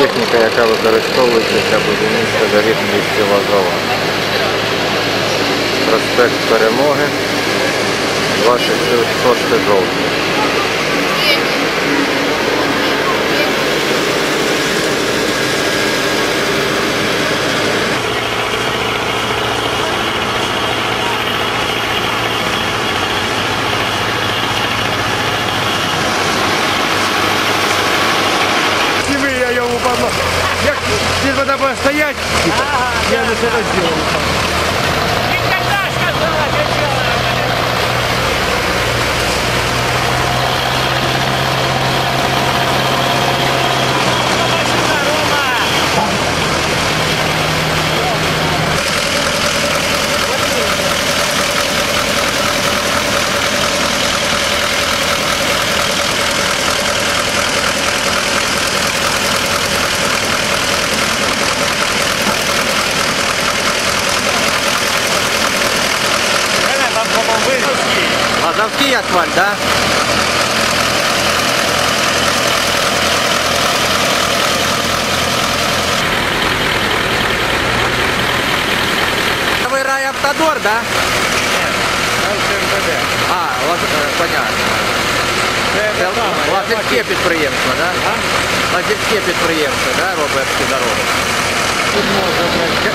техніка, яка використовується для будівництва доріг в місті Лазова. Проспект Перемоги, 26 жовтня. Сними, я йому падла. Як ти вода стоять, ага, я не це да. А завжди асфальт, так? Да? Вы райавтодор, да? А, у вас, е, понятно. Це Лазівське підприємство, да? Лазівське підприємство, да, робить ці дороги? Тут можна, блядь,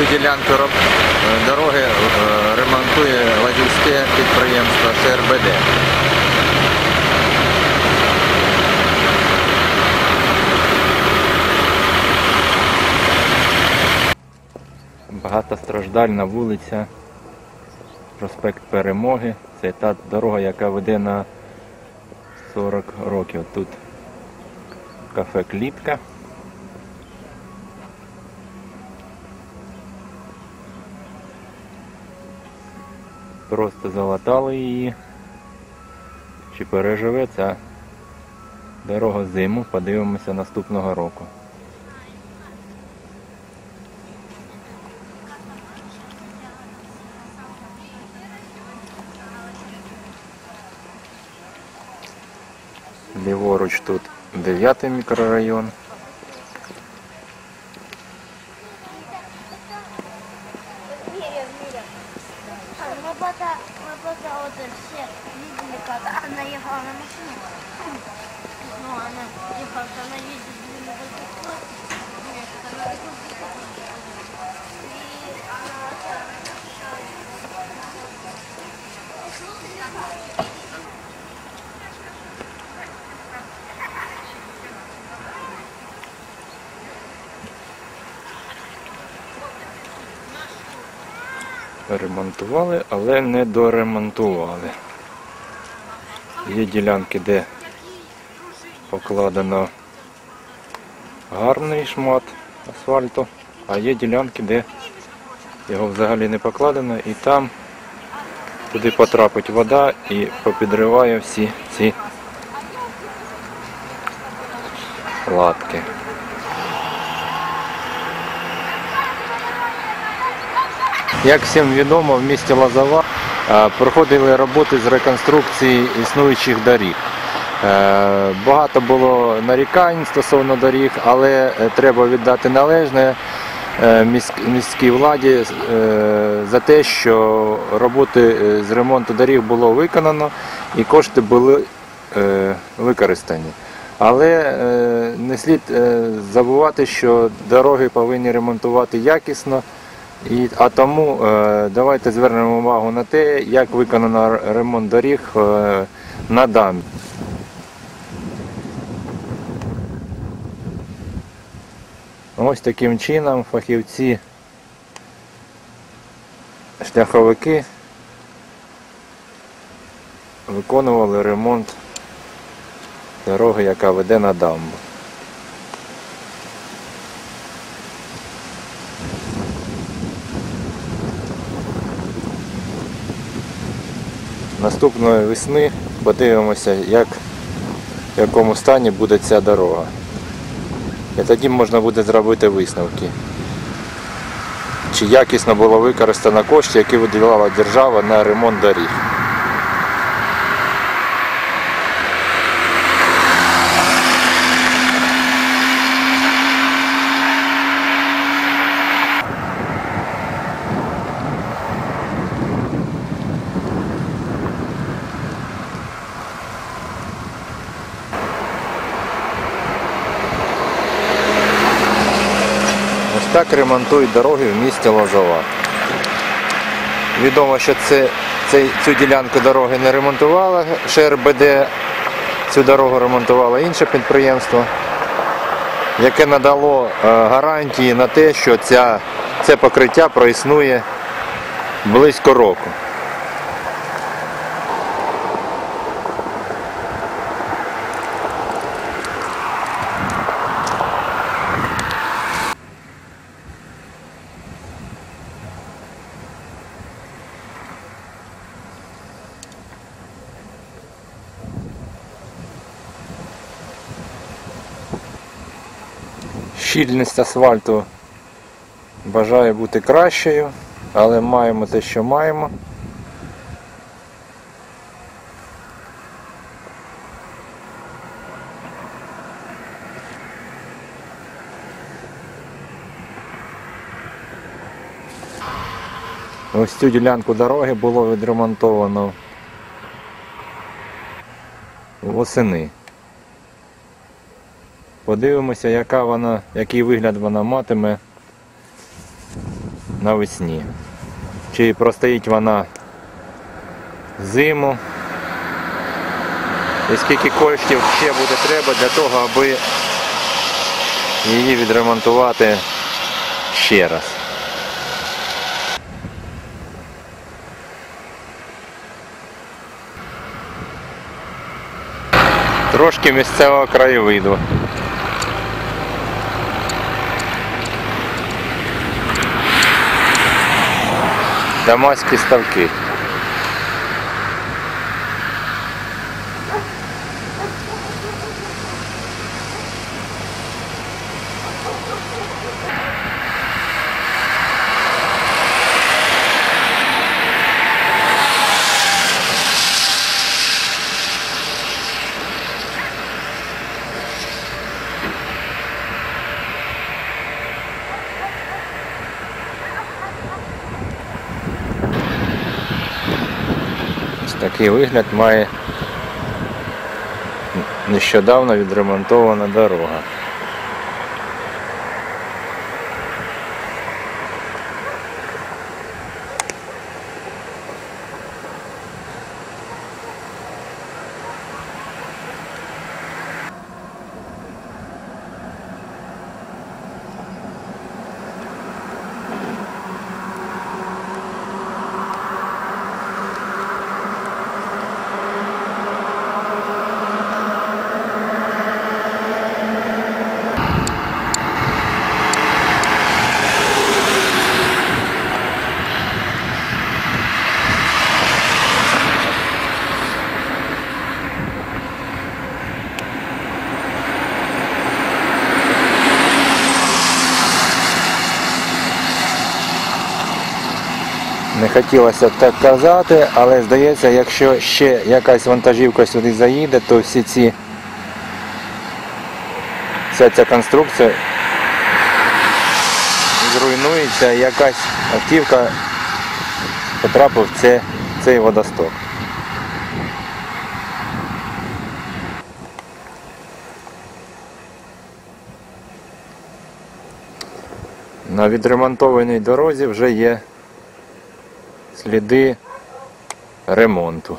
Цю ділянку е, дороги е, ремонтує Ладівське підприємство СРБД. Багатостраждальна вулиця, проспект Перемоги. Це та дорога, яка веде на 40 років. Тут кафе Клітка. Просто залатали її. Чи переживе ця дорога зиму, подивимося наступного року. Ліворуч тут 9 мікрорайон. Пока вот все видели, как она ехала на машине. Ну, она ехала, она ездит длинный такой ход. Нет, она такой Ремонтували, але не доремонтували. Є ділянки, де покладено гарний шмат асфальту, а є ділянки, де його взагалі не покладено і там туди потрапить вода і попідриває всі ці латки. Як всім відомо, в місті Лозова е, проходили роботи з реконструкції існуючих доріг. Е, Багато було нарікань стосовно доріг, але е, треба віддати належне міській владі за те, що роботи з ремонту доріг було виконано і кошти були використані. Але не слід забувати, що дороги повинні ремонтувати якісно. І, а тому е, давайте звернемо увагу на те, як виконано ремонт доріг е, на дамбі. Ось таким чином фахівці шляховики виконували ремонт дороги, яка веде на дамбу. Наступної весни подивимося, як, в якому стані буде ця дорога. І тоді можна буде зробити висновки. чи якісно було використано кошти, які виділяла держава на ремонт доріг. Так ремонтують дороги в місті Лозова. Відомо, що це, це, цю ділянку дороги не ремонтувала, ШРБД, цю дорогу ремонтувало інше підприємство, яке надало е, гарантії на те, що ця, це покриття проіснує близько року. Щільність асфальту бажає бути кращою, але маємо те, що маємо. Ось цю ділянку дороги було відремонтовано восени. Подивимося, яка вона, який вигляд вона матиме навесні. Чи простоїть вона зиму. І скільки коштів ще буде треба для того, аби її відремонтувати ще раз. Трошки місцевого краєвиду. Дамаські ставки. Ось такий вигляд має нещодавно відремонтована дорога. Хотілося так казати, але здається, якщо ще якась вантажівка сюди заїде, то всі ці вся ця конструкція зруйнується якась автівка потрапить в це, цей водосток. На відремонтованій дорозі вже є сліди ремонту.